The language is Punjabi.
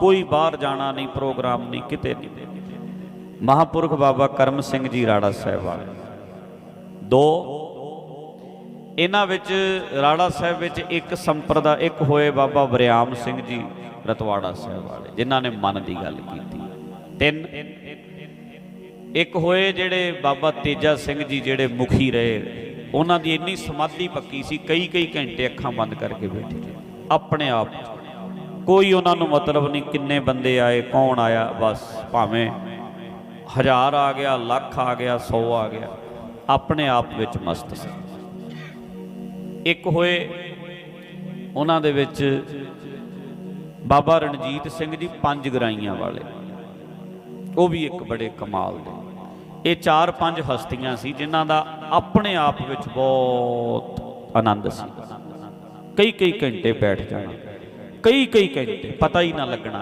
ਕੋਈ ਬਾਹਰ ਜਾਣਾ ਨਹੀਂ, ਪ੍ਰੋਗਰਾਮ ਨਹੀਂ, ਕਿਤੇ ਨਹੀਂ। ਮਹਾਪੁਰਖ ਬਾਬਾ ਕਰਮ ਸਿੰਘ ਜੀ ਰਾੜਾ ਸਾਹਿਬ ਵਾਲੇ। ਦੋ, ਇਹਨਾਂ ਵਿੱਚ, ਰਾੜਾ ਸਾਹਿਬ ਵਿੱਚ ਇੱਕ ਸੰਪਰਦਾ, ਇੱਕ ਹੋਏ ਬਾਬਾ ਵਰਿਆਮ ਸਿੰਘ ਜੀ ਰਤਵਾੜਾ ਸਾਹਿਬ ਵਾਲੇ, ਜਿਨ੍ਹਾਂ ਨੇ ਮਨ ਦੀ ਗੱਲ ਕੀਤੀ। ਤਿੰਨ, ਇੱਕ ਹੋਏ ਜਿਹੜੇ ਬਾਬਾ ਤੇਜਾ ਸਿੰਘ ਜੀ ਜਿਹੜੇ ਮੁਖੀ ਰਹੇ, ਉਹਨਾਂ ਦੀ ਇੰਨੀ ਸਮਾਧੀ ਪੱਕੀ ਸੀ ਕਈ ਕਈ ਘੰਟੇ ਅੱਖਾਂ ਬੰਦ ਕਰਕੇ ਬੈਠੇ। ਆਪਣੇ ਆਪ ਕੋਈ ਉਹਨਾਂ ਨੂੰ ਮਤਲਬ ਨਹੀਂ ਕਿੰਨੇ ਬੰਦੇ ਆਏ, ਕੌਣ ਆਇਆ, ਬਸ ਭਾਵੇਂ ਹਜ਼ਾਰ ਆ ਗਿਆ, ਲੱਖ ਆ ਗਿਆ 100 ਆ ਗਿਆ, ਆਪਣੇ ਆਪ ਵਿੱਚ ਮਸਤ ਸੀ। ਇੱਕ ਹੋਏ ਉਹਨਾਂ ਦੇ ਵਿੱਚ ਬਾਬਾ ਰਣਜੀਤ ਸਿੰਘ ਜੀ ਪੰਜ ਗਰਾਈਆਂ ਵਾਲੇ। ਉਹ ਵੀ ਇੱਕ ਬੜੇ ਕਮਾਲ ਦੇ। ਇਹ ਚਾਰ ਪੰਜ ਹਸਤੀਆਂ ਸੀ ਜਿਨ੍ਹਾਂ ਦਾ ਆਪਣੇ ਆਪ ਵਿੱਚ ਬਹੁਤ ਆਨੰਦ ਸੀ। ਕਈ ਕਈ ਘੰਟੇ ਬੈਠ ਜਾਣਾ। ਕਈ ਕਈ ਘੰਟੇ ਪਤਾ ਹੀ ਨਾ ਲੱਗਣਾ।